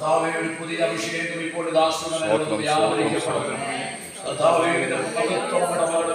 കർത്താവേ ഒരു പുതിയ അഭിഷേകം ഇപ്പോൾ ദാസനം വ്യാപരിക്കപ്പെടുന്നു കർത്താവേ നിന്റെ മഹത്വം നമ്മുടെ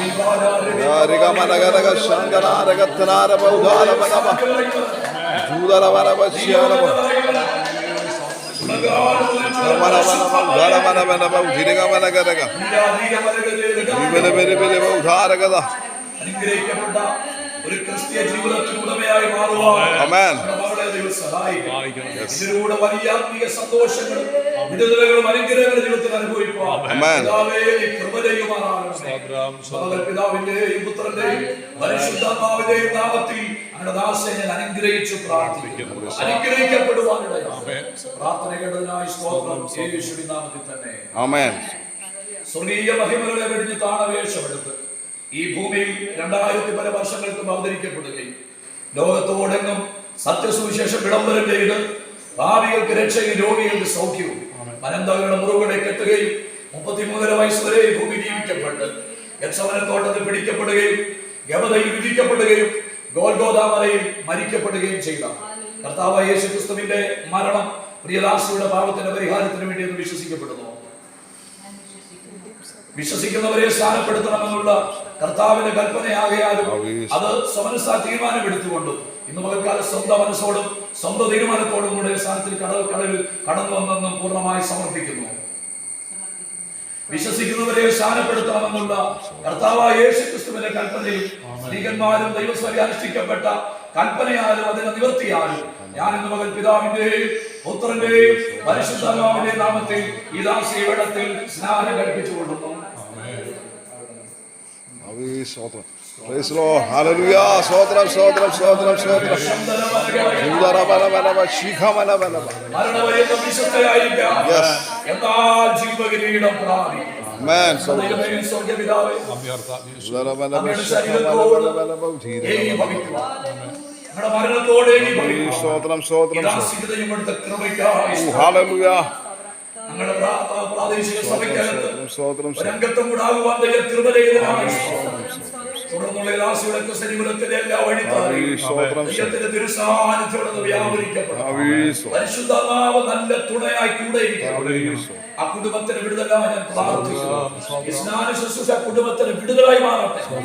ആരാധനമായ ശുശ്രൂഷയ്ക്ക് വേണ്ടി ഉദരമനവശ- പ്രാർത്ഥിച്ച കർത്താവിന്റെ കരങ്ങളിലേക്ക് ഉദരമനവശ- ഒരു ക്രിസ്തീയ ജീവിതത്തിന് ഉടമയായി മാറുവാൻ ഇതിലൂടെ വലിയ ആത്മീയ സന്തോഷങ്ങളും വിടുതലുകളും അനുഗ്രഹങ്ങളും ജീവിതത്തിൽ അനുഭവിക്കുവാൻ പിതാവിന്റെയും പുത്രന്റെയും പരിശുദ്ധാത്മാവിന്റെയും നാമത്തിൽ അങ്ങയുടെ ദാസനെ ഞാൻ അനുഗ്രഹിച്ചു പ്രാർത്ഥിക്കുന്നു. അനുഗ്രഹിക്കപ്പെടുവാനിടയാണ് പ്രാർത്ഥന കേട്ടതിനായി സ്തോത്രം യേശുവിൻ നാമത്തിൽ തന്നെ. സ്വർഗീയ മഹിമകളെ വെടിഞ്ഞ് താണവേഷമെടുത്ത് ഈ ഭൂമിയിൽ രണ്ടായിരത്തി പല വർഷങ്ങൾക്കും അവതരിക്കപ്പെടുകയും ലോകത്തോടെങ്ങും സത്യസുവിശേഷം വിളംബരം ചെയ്ത് ഭാവികൾക്ക് രക്ഷയും രോഗികൾക്ക് സൗഖ്യവും അനന്തകളുടെ മുറിവുകളെ കെട്ടുകയും മുപ്പത്തിമൂന്നര വയസ്സ് വരെ ഭൂമി ജീവിക്കപ്പെട്ട് യക്ഷവനത്തോട്ടത്തിൽ പിടിക്കപ്പെടുകയും ഗവതയിൽ വിധിക്കപ്പെടുകയും ഗോൽഗോദാമലയിൽ മരിക്കപ്പെടുകയും ചെയ്ത കർത്താവ് യേശു ക്രിസ്തുവിന്റെ മരണം പ്രിയദാസിയുടെ പാപത്തിന്റെ പരിഹാരത്തിന് വേണ്ടി എന്ന് വിശ്വസിക്കപ്പെടുന്നു. വിശ്വസിക്കുന്നവരെ സ്ഥാനപ്പെടുത്തണമെന്നുള്ള കർത്താവിന്റെ കൽപ്പനയാകയാലും അത് സമനസ തീരുമാനമെടുത്തുകൊണ്ടും ഇന്ന് പകൽക്കാലം സ്വന്തം മനസ്സോടും സ്വന്തം തീരുമാനത്തോടും കൂടെ സ്ഥാനത്തിൽ കടൽ കടവിൽ കടന്നു വന്നെന്നും പൂർണമായി സമർപ്പിക്കുന്നു. വിശ്വസിക്കുന്നവരെ സ്ഥാനപ്പെടുത്തണമെന്നുള്ള കർത്താവായ യേശു ക്രിസ്തുവിന്റെ കൽപ്പനയിൽ സ്ത്രീകന്മാരും ദൈവസ്വരി അനുഷ്ഠിക്കപ്പെട്ട കൽപ്പനയാലും അതിനെ നിവർത്തിയാലും ഞാൻ ഇന്ന് മകൻ പിതാവിന്റെയും പുത്രന്റെയും പരിശുദ്ധാത്മാവിന്റെയും നാമത്തിൽ ഈ ദാസി വെള്ളത്തിൽ സ്നാനം കഴിപ്പിച്ചു കൊള്ളുന്നു അവീ സ്തോത്രം. Praise the Lord. Hallelujah. സ്തോത്രം, സ്തോത്രം, സ്തോത്രം, സ്തോത്രം. ജൂതരമനമനവ, ശിഖമനമനവ. മരണപര്യന്തം വിശുദ്ധയായിരിക്കാം Yes. എന്നാൽ ജീവകിരീടം പ്രാപിക്കും Amen. സ്തോത്രം. ദൈവമേ, സ്വർഗ്ഗപിതാവേ, ജൂതരമനവ, അങ്ങയുടെ ശരീരത്തോട് ശിഖമനമനവ, ധീരമനവ. ഏകീഭവിക്കുവാൻ. ഞങ്ങളുടെ മരണത്തോട് ഏകീഭവിക്കുവാൻ. സ്തോത്രം, സ്തോത്രം, ഇതാ സ്തോത്രം. സ്ഥിരതയും ഞങ്ങളുടെ പ്രാ- പ്രാദേശിക സഭയ്ക്കകത്ത് കൂടാകുവാൻ ദൈവം കൃപ തുടർന്നുള്ള എല്ലാ തിരുസാന്നിധ്യം വ്യാപരിക്കപ്പെടും. നല്ല തുണയായി കൂടെ ഇരിക്കും ആമീൻ. ആ കുടുംബത്തിന് വിടുതലായി ഞാൻ പ്രാർത്ഥിക്കുന്നു ഈ സ്നാന ശുശ്രൂഷ കുടുംബത്തിന് വിടുതലായി മാറട്ടെ.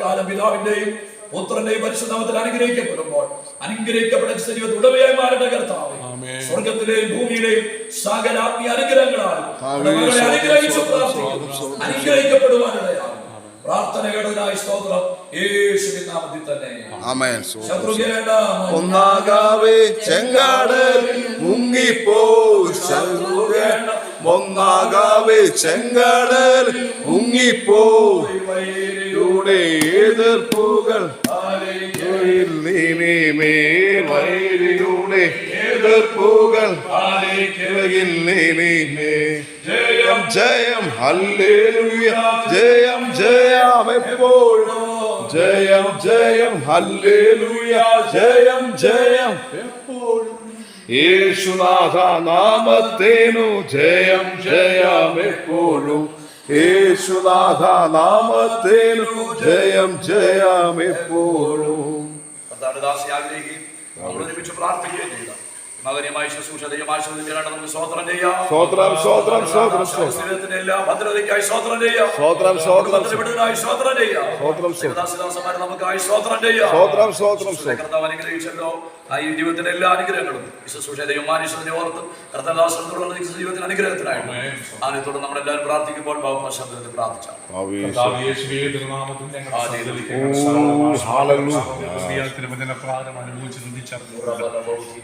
കാലം പിതാവിന്റെയും പുത്രന്റെയും പരിശുദ്ധാമത്തിൽ അനുഗ്രഹിക്കപ്പെടുമ്പോൾ അനുഗ്രഹിക്കപ്പെട്ട ശരീരത്തിൽ ഉടമയായി മാറട്ടെ കർത്താവ്. സ്വർഗത്തിലെയും ഭൂമിയിലെയും സകല ആത്മീയ അനുഗ്രഹങ്ങളാണ് അനുഗ്രഹിച്ചു അനുഗ്രഹിക്കപ്പെടുവാനിടയാണ് പ്രാർത്ഥന കേട്ടതിനായി സ്തോത്രം. യേശുവിൻ നാമത്തിൽ തന്നെ. ഒന്നാകാവേ ചെങ്കാടൽ മുങ്ങിപ്പോ ഒന്നാകാവേ ചെങ്കാടൽ മുങ്ങിപ്പോ. എതിർപ്പുകൾ ജയം. ജയം. ഹല്ലേലൂയ. ജയം ജയം എപ്പോഴും. ജയം ജയം. ഹല്ലേലൂയ. ജയം ജയം എപ്പോഴും. യേശുനാഥ നാമത്തേനു ജയം ജയം എപ്പോഴും. യേശുനാഥ നാമത്തേനു ജയം ജയം എപ്പോഴും. ആഗ്രഹിക്കുകയും പ്രാർത്ഥിക്കുകയും ചെയ്ത മകനിയമായ ശുശ്രൂഷ ശ്രദ്ധിക്കാനായിട്ട് നമുക്ക് സ്വോത്രം ചെയ്യാം സ്വോത്രം സ്വോത്രം സ്വോത്രം ശരീരത്തിന്റെ എല്ലാ ഭദ്രതയ്ക്കായി സ്വോത്രം ചെയ്യാം സ്വോത്രം സ്വോത്രം വിടുതലായി സ്തോത്രം ചെയ്യാം സ്വോത്രം ദാസദാസന്മാരെ നമുക്കായി സ്വോത്രം ചെയ്യാം സ്വോത്രം സ്വോത്രം കർത്താവ് അനുഗ്രഹിച്ചല്ലോ ഈ ജീവിതത്തിന്റെ എല്ലാ അനുഗ്രഹങ്ങളും ശുശ്രൂഷ ദൈവമാനുഷ്യത്തിനെ ഓർത്തും കർത്താദാസനത്തോടുള്ള ജീവിതത്തിന്റെ അനുഗ്രഹത്തിനായിട്ട് തുടർന്ന് നമ്മളെല്ലാവരും പ്രാർത്ഥിക്കുമ്പോൾ ബാബുശബ്ദത്തിൽ പ്രാർത്ഥിച്ചു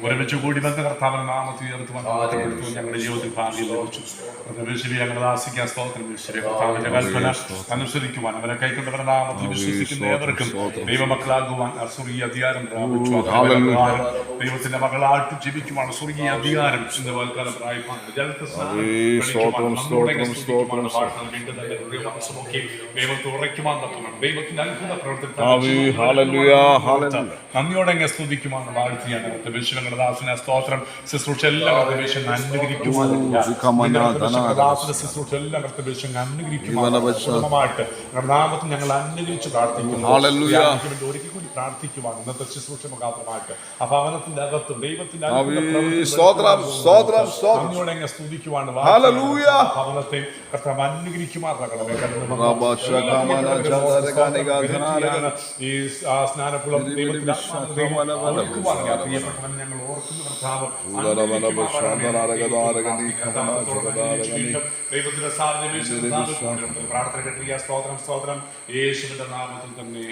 ഒരുമിച്ച് കൂടി ഇവിടുത്തെ കർത്താവിന്റെ നാമത്തിൽ ഉയർത്തുവാൻ മാറ്റപ്പെടുത്തുവാൻ ഞങ്ങളുടെ ജീവിതത്തിൽ ഭാഗ്യം ലഭിച്ചു വിശ്വരി ഞങ്ങൾ ആശിക്കാൻ സ്തോത്രം. വിശ്വരി കർത്താവിന്റെ കൽപ്പന അനുസരിക്കുവാൻ അവരെ കൈക്കൊണ്ടവരുടെ നാമത്തിൽ വിശ്വസിക്കുന്ന ഏവർക്കും ദൈവമക്കളാകുവാൻ അസുറിയ അധികാരം പ്രാപിച്ചു. ദൈവത്തിന്റെ മകളായിട്ട് ജീവിക്കുവാൻ സ്വർഗീയ അധികാരം ഇന്ന് വാൽക്കാലം പ്രായമാണ് ദൈവത്തെ ഉറയ്ക്കുവാൻ ദൈവത്തിന്റെ അത്ഭുത പ്രവർത്തനം. നന്ദിയോടെ സ്തുതിക്കുവാൻ വാഴ്ത്തിയാണ് വിശ്വങ്ങളുടെ ദാസനെ സ്തോത്രം ശുശ്രൂഷ എല്ലാം അവിടുത്തെ വിശ്വം അനുഗ്രഹിക്കുവാൻ വികമന ധന ദാസന്റെ ശുശ്രൂഷ എല്ലാം അവിടുത്തെ വിശ്വം അനുഗ്രഹിക്കുവാൻ ജീവന വശ. കുടുംബമായിട്ട് നാമത്തിൽ ഞങ്ങൾ അനുഗ്രഹിച്ച് പ്രാർത്ഥിക്കുന്നു ഒരിക്കൽ കൂടി പ്രാർത്ഥിക്കുവാൻ ഇന്നത്തെ ശുശ്രൂഷ മുഖാന്തരമായിട്ട് ആ ഭവനത്തിന്റെ അകത്തും ദൈവത്തിന്റെ സ്തുതിക്കുവാണ് സ്തോത്രം, സ്തോത്രം, സ്തോത്രം. ഭവനത്തെ കർത്താവ് അനുഗ്രഹിക്കുമാറാകണമേ. ഈ സ്നാനക്കുളം ദൈവത്തിന്റെ ഞങ്ങൾ ഓർക്കുന്നു കർത്താവ് പ്രാർത്ഥന കേട്ടിയ സ്തോത്രം സ്തോത്രം യേശുവിന്റെ നാമത്തിൽ തന്നെ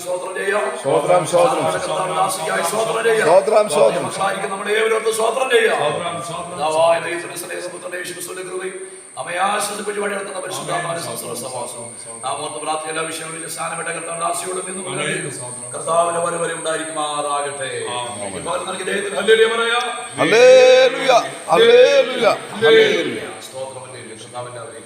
സ്തോത്രം ചെയ്യാം. സ്തോത്രം, സ്തോത്രം. നമ്മുടെ കർത്താവിന്റെ സ്തോത്രം ചെയ്യാം. സ്തോത്രം, സ്തോത്രം. മക്കളായിരിക്കുന്ന നമ്മുടെ ഏവരോടും സ്തോത്രം ചെയ്യാം. സ്തോത്രം സ്തോത്രം പിതാവായ പരിപാടി നടത്തുന്ന നാം ഓർത്ത് പ്രാർത്ഥന എല്ലാ വിഷയങ്ങളിലും സ്ഥാനപ്പെട്ട കർത്താവിന്റെ ആശയോടും നിന്നും കർത്താവിന്റെ വരെ വരെ ഉണ്ടായിരിക്കുമാറാകട്ടെ. ഇപ്പോൾ നമുക്ക് ദൈവത്തിന് ഹല്ലേലൂയ പറയാം. ഹല്ലേലൂയ. ഹല്ലേലൂയ. ഹല്ലേലൂയ. സ്തോത്രം